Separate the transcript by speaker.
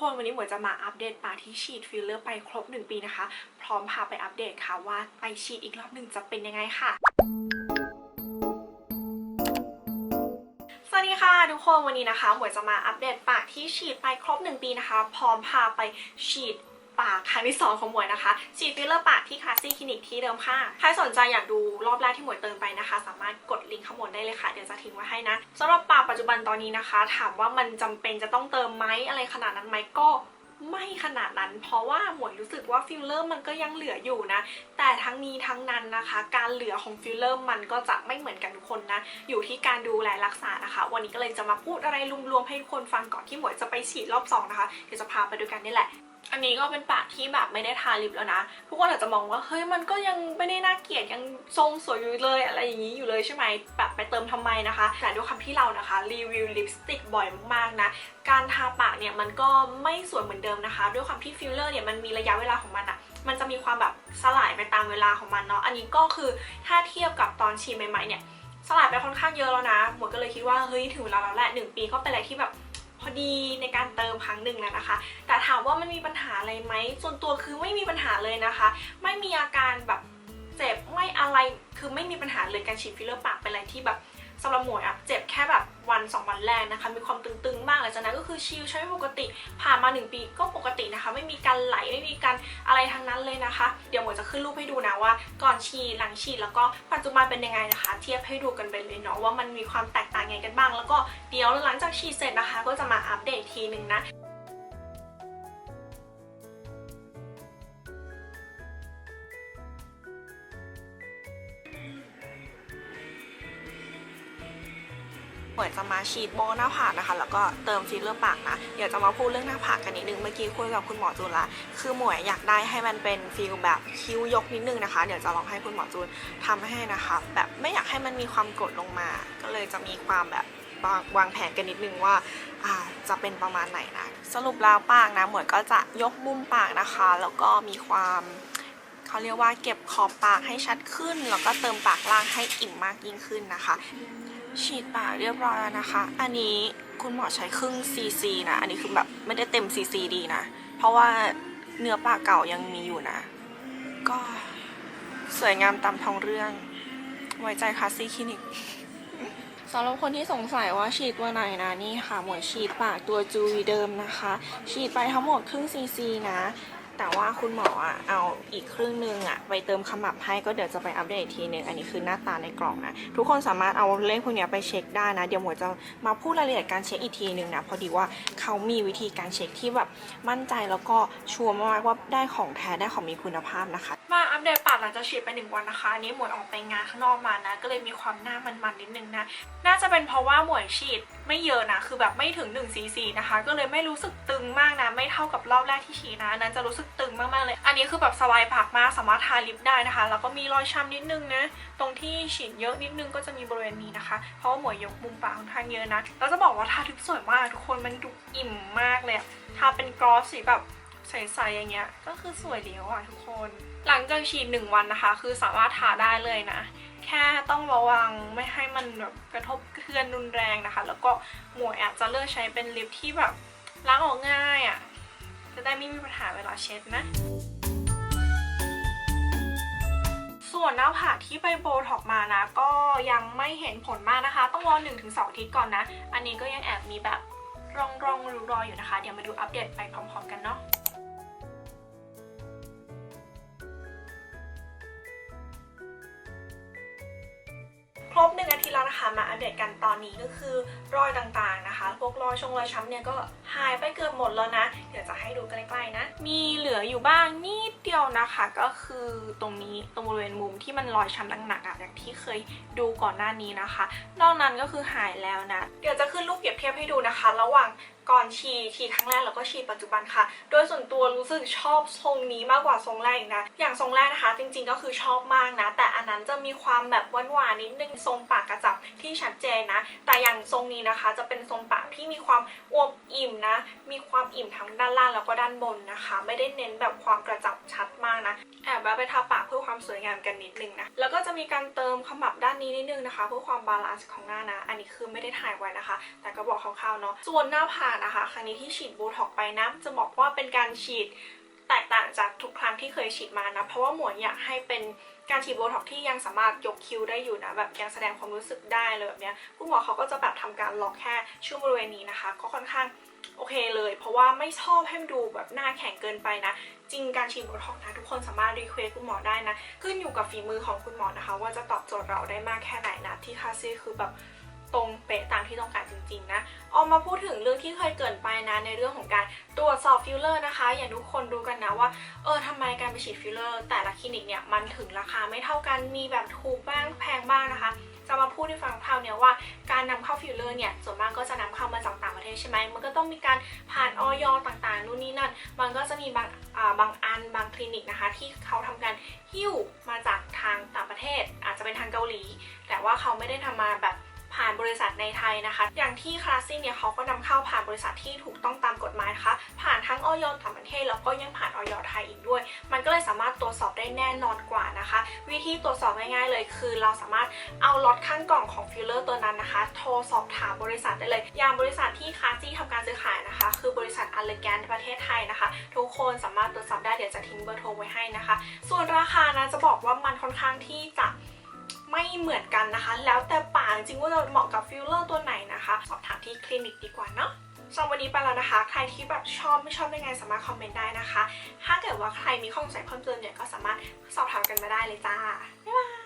Speaker 1: คนวันนี้หมวยจะมาอัปเดตปากที่ฉีดฟิลเลอร์ไปครบ 1 ปีนะคะ พร้อมพาไปอัปเดตค่ะว่าไปฉีดอีกรอบหนึ่งจะเป็นยังไงค่ะสวัสดีค่ะทุกคนวันนี้นะคะหมวยจะมาอัปเดตปากที่ฉีดไปครบ 1 ปีนะคะ พร้อมพาไปฉีด ปากครั้งที่ 2 ของหมวยนะคะฉีดฟิลเลอร์ปากที่คาซี่คลินิกที่เดิมค่ะ ใครสนใจอยากดูรอบแรกที่หมวยเติมไปนะคะ สามารถกดลิงก์ข้างบนได้เลยค่ะ เดี๋ยวจะทิ้งไว้ให้นะสำหรับปากปัจจุบันตอนนี้นะคะ ถามว่ามันจำเป็นจะต้องเติมไหมอะไรขนาดนั้นไหมก็ไม่ขนาดนั้นเพราะว่าหมวยรู้สึกว่าฟิลเลอร์มันก็ยังเหลืออยู่นะ แต่ทั้งนี้ทั้งนั้นนะคะ การเหลือของฟิลเลอร์มันก็จะไม่เหมือนกันทุกคนนะ อยู่ที่การดูแลรักษานะคะ วันนี้ก็เลยจะมาพูดอะไรรวมๆให้ทุกคนฟังก่อนที่หมวยจะไปฉีดรอบสองนะคะเดี๋ยวจะพาไปด้วยกันนี่แหละ อันนี้ก็เป็นปากที่แบบไม่ได้ทาลิปแล้วนะ ทุกคนอาจจะมองว่าเฮ้ยมันก็ยังไม่ได้น่าเกลียดยังทรงสวยอยู่เลยอะไรอย่างนี้อยู่เลยใช่ไหมแบบไปเติมทำไมนะคะแต่ด้วยความที่เรานะคะรีวิวลิปสติกบ่อยมากๆนะการทาปากเนี่ยมันก็ไม่สวยเหมือนเดิมนะคะ ด้วยความที่ฟิลเลอร์เนี่ยมันมีระยะเวลาของมันอะมันจะมีความแบบสลายไปตามเวลาของมันเนาะอันนี้ก็คือถ้าเทียบกับตอนฉีดใหม่ๆเนี่ยสลายไปค่อนข้างเยอะแล้วนะหมวยก็เลยคิดว่าเฮ้ยถึงเวลาแล้วแหละหนึ่งปีก็เป็นอะไรที่แบบ พอดีในการเติมครั้งหนึ่งแล้วนะคะ แต่ถามว่ามันมีปัญหาอะไรไหมส่วนตัวคือไม่มีปัญหาเลยนะคะ ไม่มีอาการแบบเจ็บไม่อะไรคือไม่มีปัญหาเลยการฉีดฟิลเลอร์ปากเป็นอะไรที่แบบสำหรับหมวยอะเจ็บแค่แบบวันสองวันแรกนะคะ มีความตึง ลังจากนั้นก็คือชิลใช้ปกติ ผ่านมา 1 ปีก็ปกตินะคะ ไม่มีการไหลไม่มีการอะไรทั้งนั้นเลยนะคะ เดี๋ยวหมวยจะขึ้นรูปให้ดูนะว่า ก่อนฉีดหลังฉีดแล้วก็ปัจจุบันเป็นยังไงนะคะ เทียบให้ดูกันไปเลยเนาะว่ามันมีความแตกต่างยังไงกันบ้าง แล้วก็เดี๋ยวหลังจากฉีดเสร็จนะคะ ก็จะมาอัปเดตทีหนึ่งนะ หมวยจะมาฉีดโบหน้าผากนะคะ แล้วก็เติมฟิลเลอร์ปากนะเดี๋ยวจะมาพูดเรื่องหน้าผากกันนิดนึงเมื่อกี้คุยกับคุณหมอจูนละคือหมวยอยากได้ให้มันเป็นฟิลแบบคิ้วยกนิดนึงนะคะ เดี๋ยวจะลองให้คุณหมอจูนทำให้นะคะ แบบไม่อยากให้มันมีความกดลงมา ก็เลยจะมีความแบบวางแผนกันนิดนึงว่าอ่าจะเป็นประมาณไหนนะ สรุปแล้วปากนะหมวยก็จะยกมุมปากนะคะ แล้วก็มีความเขาเรียกว่าเก็บขอบปากให้ชัดขึ้น แล้วก็เติมปากล่างให้อิ่มมากยิ่งขึ้นนะคะ ฉีดปากเรียบร้อยแล้วนะคะ อันนี้คุณหมอใช้ครึ่งซีซีนะ อันนี้คือแบบไม่ได้เต็มซีซีดีนะ เพราะว่าเนื้อปากเก่ายังมีอยู่นะ ก็สวยงามตามท้องเรื่อง ไว้ใจคาซี่คลินิกสำหรับคนที่สงสัยว่าฉีดตัวไหนนะนี่ค่ะหมวยฉีดปากตัวจูวีเดิมนะคะ ฉีดไปทั้งหมดครึ่งซีซีนะ แต่ว่าคุณหมออะเอาอีกครึ่งหนึงอะไปเติมขมับให้ก็เดี๋ยวจะไปอัปเดตอีกทีหนึงอันนี้คือหน้าตาในกล่องนะทุกคนสามารถเอาเลขพวกนี้ไปเช็คได้นะเดี๋ยวหมวจะมาพูดรายละเอียดการเช็คอีกทีหนึ่งนะพอดีว่าเขามีวิธีการเช็คที่แบบมั่นใจแล้วก็ชัวร์มากๆว่าได้ของแท้ได้ของมีคุณภาพนะคะ มาอัปเดตปากหลังจากฉีดไปหนึ่งวันนะคะอันนี้หมวยออกไปงานข้างนอกมานะ ก็เลยมีความหน้ามันๆนิดนึงนะน่าจะเป็นเพราะว่าหมวยฉีดไม่เยอะนะคือแบบไม่ถึง1ซีซีนะคะ ก็เลยไม่รู้สึกตึงมากนะไม่เท่ากับรอบแรกที่ฉีดนะนั้นจะรู้สึกตึงมากๆเลย อันนี้คือแบบสบายปากมากสามารถทาลิปได้นะคะ แล้วก็มีรอยช้ำนิดนึงนะ ตรงที่ฉีดเยอะนิดนึงก็จะมีบริเวณนี้นะคะ เพราะว่าหมวยยกมุมปากค่อนข้างเยอะนะแล้วจะบอกว่าทาลิปสวยมากทุกคนมันดูอิ่มมากเลยทาเป็นกรอสสีแบบใสๆอย่างเงี้ย ก็คือสวยเดียวอะทุกคน หลังจากฉีดหนึ่งวันนะคะ คือสามารถทาได้เลยนะ แค่ต้องระวังไม่ให้มันแบบกระทบกระเทือนรุนแรงนะคะ แล้วก็หมวยอาจจะเลือกใช้เป็นลิปที่แบบล้างออกง่ายอะ่ะ จะได้ไม่มีปัญหาเวลาเช็ดนะ ส่วนหน้าผากที่ไปโบท็อกมานะ ก็ยังไม่เห็นผลมากนะคะ ต้องรอ1-2อาทิตย์ก่อนนะ อันนี้ก็ยังแอบมีแบบร่องร่องๆรูรอยอยู่นะคะ เดี๋ยวมาดูอัปเดตไปพร้อมๆกันเนาะ รบหนึ่งอาทิตย์แล้วนะคะ มาอัปเดตกันตอนนี้ก็คือรอยต่างๆนะคะ พวกรอยชงรอยช้ำเนี่ยก็หายไปเกือบหมดแล้วนะ เดี๋ยวจะให้ดูใกล้ๆนะ มีเหลืออยู่บ้างนิดเดียวนะคะ ก็คือตรงนี้ตรงบริเวณมุมที่มันรอยช้ำหนักๆอะอย่างที่เคยดูก่อนหน้านี้นะคะ นอกนั้นก็คือหายแล้วนะ เดี๋ยวจะขึ้นรูปเปรียบเทียบให้ดูนะคะ ระหว่าง ก่อนฉีดฉีครั้งแรกแล้วก็ฉีดปัจจุบันค่ะ โดยส่วนตัวรู้สึกชอบทรงนี้มากกว่าทรงแรกอีกนะ อย่างทรงแรกนะคะ จริงๆก็คือชอบมากนะ แต่อันนั้นจะมีความแบบหวานๆนิดนึงทรงปากกระจับที่ชัดเจนนะ แต่อย่างทรงนี้นะคะ จะเป็นทรงปากที่มีความอวบอิ่มนะ มีความอิ่มทั้งด้านล่างแล้วก็ด้านบนนะคะ ไม่ได้เน้นแบบความกระจับชัดมากนะ แอบไปทาปากเพื่อความสวยงามกันนิดนึงนะ แล้วก็จะมีการเติมขมับด้านนี้นิดนึงนะคะ เพื่อความบาลานซ์ของหน้านะ อันนี้คือไม่ได้ถ่ายไว้นะคะ แต่ก็บอกคร่าวๆเนาะ ส่วนหน้าผากนะคะ ครั้งนี้ที่ฉีดโบท็อกไปนะ จะบอกว่าเป็นการฉีดแตกต่างจากทุกครั้งที่เคยฉีดมานะ เพราะว่าหมวยอยากให้เป็นการฉีดโบท็อกที่ยังสามารถยกคิ้วได้อยู่นะแบบยังแสดงความรู้สึกได้เลยแบบเนี้ยคุณหมอเขาก็จะแบบทำการล็อกแค่ช่วงบริเวณนี้นะคะ ก็ค่อนข้าง โอเคเลย เพราะว่าไม่ชอบให้มันดูแบบหน้าแข็งเกินไปนะ จริงการฉีดโบท็อกนะทุกคนสามารถรีเควสคุณหมอได้นะ ขึ้นอยู่กับฝีมือของคุณหมอนะคะ ว่าจะตอบโจทย์เราได้มากแค่ไหนนะ ที่คาซี่คือแบบตรงเป๊ะตามที่ต้องการจริงๆนะออกมาพูดถึงเรื่องที่เคยเกินไปนะในเรื่องของการตรวจสอบฟิลเลอร์นะคะ อย่างทุกคนรู้กันนะว่าเออทำไมการไปฉีดฟิลเลอร์ แต่ละคลินิกเนี่ยมันถึงราคาไม่เท่ากันมีแบบถูกบ้างแพงบ้างนะคะ จะมาพูดให้ฟังคราวเนี้ยว่าการนำเข้าฟิลเลอร์เนี่ยส่วนมากก็จะนำเข้ามาจากต่างประเทศใช่ไหมมันก็ต้องมีการผ่านออยต่างๆนู่นนี่นั่น มันก็จะมีบางบางอันบางคลินิกนะคะ ที่เขาทำการหิ้วมาจากทางต่างประเทศ อาจจะเป็นทางเกาหลี แต่ว่าเขาไม่ได้ทำมาแบบ ผ่านบริษัทในไทยนะคะ อย่างที่คลาสซี่เนี่ยเขาก็นำเข้าผ่านบริษัทที่ถูกต้องตามกฎหมายนะคะ ผ่านทั้งออยต่างประเทศแล้วก็ยังผ่านออยไทยอีกด้วย มันก็เลยสามารถตรวจสอบได้แน่นอนกว่านะคะ วิธีตรวจสอบง่ายๆเลย คือเราสามารถเอาล็อตข้างกล่องของฟิลเลอร์ตัวนั้นนะคะ โทรสอบถามบริษัทได้เลย อย่างบริษัทที่คลาสซี่ทำการซื้อขายนะคะ คือบริษัทอัลเลแกนประเทศไทยนะคะ ทุกคนสามารถตรวจสอบได้เดี๋ยวจะทิ้งเบอร์โทรไว้ให้นะคะ ส่วนราคานะจะบอกว่ามันค่อนข้างที่จะ ไม่เหมือนกันนะคะ แล้วแต่ปากจริงว่าจะเหมาะกับฟิลเลอร์ตัวไหนนะคะ สอบถามที่คลินิกดีกว่าเนาะสำหรับวันนี้ไปแล้วนะคะ ใครที่แบบชอบไม่ชอบยังไงสามารถคอมเมนต์ได้นะคะ ถ้าเกิดว่าใครมีข้อสงสัยเพิ่มเติมเนี่ยก็สามารถสอบถามกันมาได้เลยจ้า บ๊ายบาย